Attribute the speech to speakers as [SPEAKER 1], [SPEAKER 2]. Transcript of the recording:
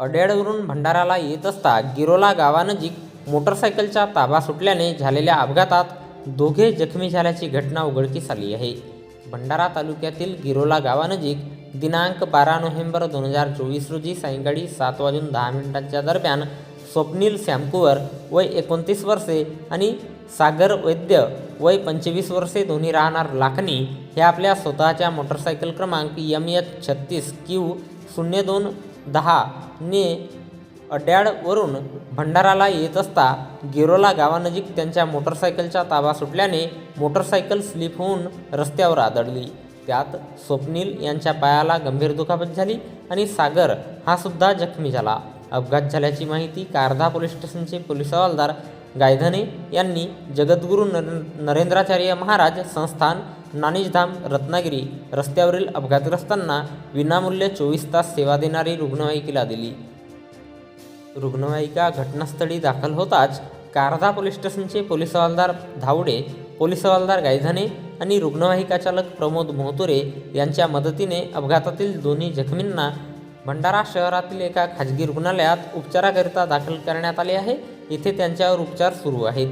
[SPEAKER 1] अड्याळवरून भंडाराला येत असता गिरोला गावानजीक मोटरसायकलचा ताबा सुटल्याने झालेल्या अपघातात दोघे जखमी झाल्याची घटना उघडकीस आली आहे. भंडारा तालुक्यातील गिरोला गावानजीक दिनांक बारा नोव्हेंबर दोन हजार चोवीस रोजी सायंकाळी सात वाजून दहा मिनिटांच्या दरम्यान स्वप्नील सॅमकुवर वय एकोणतीस वर्षे आणि सागर वैद्य वय पंचवीस वर्षे दोन्ही राहणार लाखनी हे आपल्या स्वतःच्या मोटरसायकल क्रमांक यम एच छत्तीस क्यू शून्य दोन दहा ने अड्याळवरून भंडाराला येत असता गिरोला गावानजीक त्यांच्या मोटरसायकलचा ताबा सुटल्याने मोटरसायकल स्लिप होऊन रस्त्यावर आदळली. त्यात स्वप्नील यांच्या पायाला गंभीर दुखापत झाली आणि सागर हा सुद्धा जखमी झाला. अपघात झाल्याची माहिती कारधा पोलीस स्टेशनचे पोलीस हवालदार गायधने यांनी जगद्गुरू नर नरेंद्राचार्य महाराज संस्थान नाणेशधाम रत्नागिरी रस्त्यावरील अपघातग्रस्तांना विनामूल्य चोवीस तास सेवा देणारी रुग्णवाहिकेला दिली. रुग्णवाहिका घटनास्थळी दाखल होताच कारधा पोलीस स्टेशनचे पोलीस हवालदार धावडे पोलीस हवालदार गायधने आणि रुग्णवाहिका चालक प्रमोद मोहतुरे यांच्या मदतीने अपघातातील दोन्ही जखमींना भंडारा शहरातील एका खाजगी रुग्णालयात उपचाराकरिता दाखल करण्यात आले आहे. इथे त्यांच्यावर उपचार सुरू आहेत.